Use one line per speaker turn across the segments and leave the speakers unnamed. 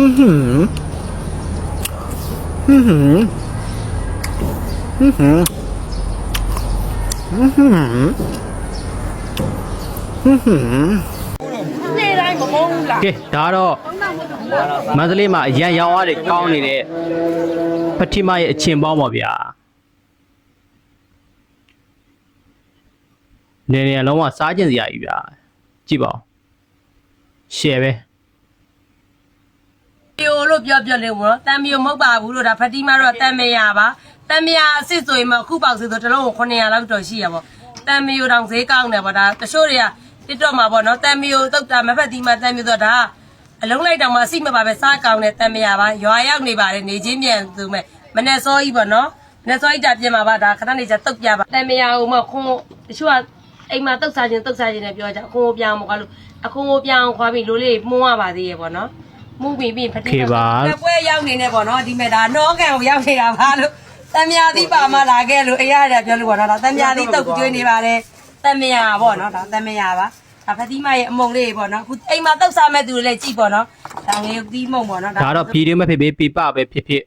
อือหืออือหืออือหืออือหืออือหือ
နေ့တိုင်းမမုန်းဘူးလား
ကဲဒါကတော့မန္တလေးမှာအရန်ရောင်းအားတွေကောင်းနေတဲ့ပတိမရဲ့အချင်းပေါင်းပါဗျာနေနေလုံးဝစားကျင်စရာကြီးဗျာကြည့်ပါဦးရှယ်ပဲ
ပြို လို့ပြောပြောလေးဘောတံမျိုးမဟုတ်ပါဘူးလို့ဒါဖတီမာတော့တံမရပါတံမရအစ်စ်ဆိုရင်မအခုပေါက်ဆိုတော့တစ်လုံးကို900လောက်တော့ရှိရပါတံမျိုးတောင်ဈေးကောင်းတယ်ပေါ့ဒါတချို့တွေကတစ်တော့မှာပေါ့နော်တံမျိုးတုတ်တာမဖက်တီမာတံမျိုးတော့ဒါအလုံးလိုက်တောင်မှအစိမပါပဲစားကောင်းတယ်တံမရပါရွာရောက်နေပါတယ်နေချင်းပြန်သူမဲ့မနေ့စောကြီးပေါ့နော်မနေ့စောကြီးတာပြင်မှာပါဒါခဏနေချတုတ်ပြပါတံမရဟိုမခွန်တချို့ကအိမ်မှာတုတ်စားခြင်းတုတ်စားခြင်းနဲ့ပြောကြအခွန်ကိုပြောင်းမကွာလို့အခွန်ကိုပြောင်းခွာပြီးလိုလေးမှုန်းရပါသေးရဲ့ပေါ့နော် မှုန်းပြီးပြီးဖတီ
ခေပါ
ပွဲရောက်နေနေပေါ့နော်ဒီမဲ့ဒါနောကန်ကိုရောက်နေတာပါလို့တံမြာသီးပါမလာခဲ့လို့အရာရပြောလို့ပေါ့နော်ဒါတံမြာသီးတုတ်ကျွေးနေပါတယ်တံမြာပေါ့နော်ဒါတံမြာပါဒါဖတိမရဲ့အမုံလေးပေါ့နော်အခုအိမ်မှာတုတ်စားမဲ့သူတွေလည်းကြည့်ပေါ့နော်ဒါငယ်သီးမုံပေါ့နော်
ဒါတော့ဗီဒီယိုမဲ့ဖြစ်ဖြစ်ပြပပဲဖြစ်ဖြစ်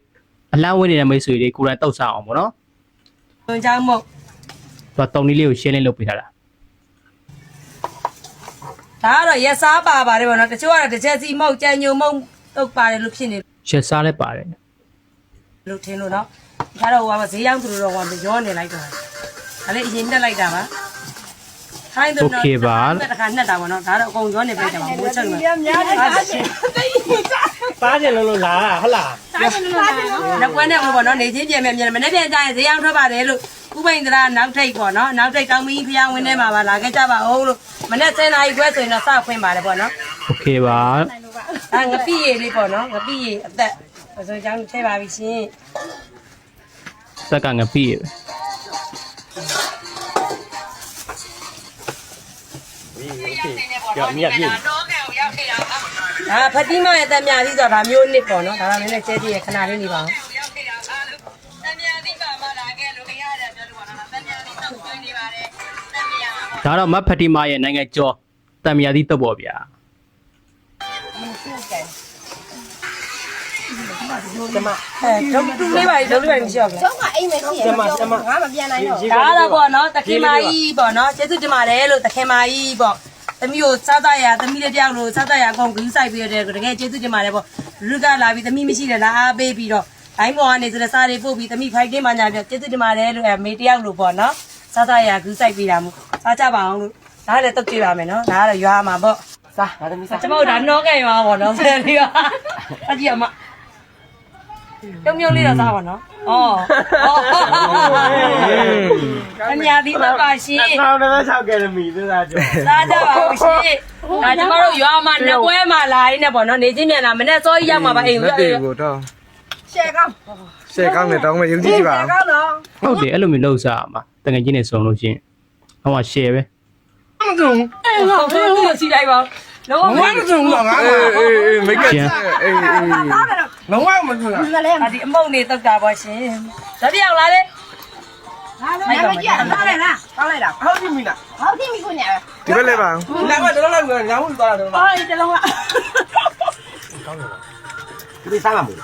အလန်းဝင်နေတဲ့မိတ်ဆွေတွေကိုယ်တိုင်တောက်စားအောင်ပေါ့နော်
ဘုံချောင်းမုံ
သူကတုံလေးလေးကိုရှင်းလင်းလုပ်ပေးထားတာ
ဒါကတော့ရက်စားပါပါတယ်ပေါ့နော်တချို့ကတော့တစ်ချက်စီမုံကြံညုံမုံတုတ်ပါတယ်လို့ဖြစ်နေ
ရှက်စားလည်းပါတယ်
လို့ထင်လို့နော်ဒါတော့ဟိုကဈေးရောက်သူတို့တော့ဟိုကရောနေလိုက်တော့ဒါလည်းအရင်တက်လိုက်တာပါ ခိုင်းတယ်နော်တခါနှက်တာပေါ့နော်ဒါတော့အကုန်ရောနေပြလိုက်တာပါမိုးချက်မှာများတယ်အားရှင်
စားကြလို့လို့လာတာဟုတ်လား
နောက်ကွဲနဲ့ပေါ့နော်နေချင်းပြင်မယ်မြန်မနေ့ပြန်ကြရင်ဈေးရောက်ထွက်ပါတယ်လို့ဥပိန်ဒရာနောက်ထိတ်ပေါ့နော်နောက်ထိတ်ကောင်းမင်းဖျားဝင်းထဲမှာပါလာခဲ့ကြပါဦးလို့မနေ့10နာရီခွဲဆိုရင်တော့စခွင့်ပါတယ်ပေါ့နော်
โอเคပါ
အဲငပိရည်လေးပေါ့နော်ငပိရည်အသက်ဆိုကြောင်းထဲပါပြီရှင်
စက်ကငပိရပဲ
ကြောက်မြတ်ပြည့်
ဒါဖတိမရဲ့တံမြာသီးဆိုတာဒါမျိုးနစ်ပေါ့နော်ဒါကလည်းနည်းနည်းကျဲတည်းရခဏလေးနေပါအောင်တံမြာသီးပါမလာခဲ့လို့ခရတယ်ပြောလို့ပါနော်တံမြာသီးတော့ကျွေးနေပါတယ်တံမြာပေါ့
ဒါတော့မတ်ဖတီမာရဲ့နိုင်ငံကျော်တံမြာသီးတုပ် ပေါ့ဗျာ
အဲဒုတ်တူလေးပါဒုတ်လေးပါမရှိတော့ဘူး
ကျောင်းကအိမ်မရှိရဘူးကျောင်းငါမပြန်နိုင်တော့
ဒါကတော့ပေါ့နော်တခင်မကြီးပေါ့နော်ကျေးဇူးတင်ပါတယ်လို့တခင်မကြီးပေါ့သမီးကိုစားတရသမီးလေးတယောက်လို့စားတရအကုန်ဂူးဆိုင်ပေးရတဲ့တကယ်ကျေးဇူးတင်ပါတယ်ပေါ့လူကလာပြီးသမီးမရှိတယ်လားအားပေးပြီးတော့ဘိုင်းပေါ်ကနေဆိုတဲ့စားတွေပို့ပြီးသမီးဖိုက်တင်းမှညာပြကျေးဇူးတင်ပါတယ်လို့အဲမေတယောက်လို့ပေါ့နော်စားတရဂူးဆိုင်ပေးတာမို့စားကြပါအောင်လို့ဒါလည်းတုတ်ကြည့်ပါမယ်နော်ဒါကတော့ရွာမှာပေါ့
စားဒါသမီးစား
ကျမတို့ဒါနောကန်ရွာပေါ့နော်ဆယ်လေးပါအကြည့်အမ ပြုံးပြုံးလေးတော့စားပါနော်ဩဩအများကြီးတော့ပါရှင်
ဆောင်းတော့6ကယ်မီသစားကြော
စားကြပါဦးရှင်ဒါကျမတို့ရွာမှာနှစ်ပွဲမှာလာရင်းနဲ့ပေါ့နော်နေချင်းမြန်လာမနေ့စောကြီးရောက်မှာပါအိမ်
လက်
ကို
တွေကိုတော့
ရှယ်ကောင်း
ရှယ်ကောင်းနေတော့မယုံကြည်ကြည့်ပါအောင်
ကောင်းတော့
ဟုတ်တယ်အဲ့လိုမျိုးလှုပ်စားအောင်ပါတငယ်ချင်းနဲ့စုံလို့ရှရင်ဟောမှာ share ပဲ
အဲ့တော့ဘယ်လိုစီလိုက်ပါ လုံးဝ
ငါမစုံတော့ငါအေးအေးအေးမိတ်ကအေးအေးလုံးဝမစုံတာ
ငါလည်း
ဒါဒီအမုံနေတုတ်တာပေါ့ရှင်ဒါတယောက်လာလေ
ငါလည်းမကြည့်ရတာလည်းလားကောင်းလိုက်တာ
ဟုတ်ပြီမလား
ဟောတိမိကိုညာ
ဒီဘက်လဲပါ
နာကတော့လောက်ညောင်းလို့သွားတာတော့
ဟောဒီတလုံးက
ဒီစားမှာမဟုတ်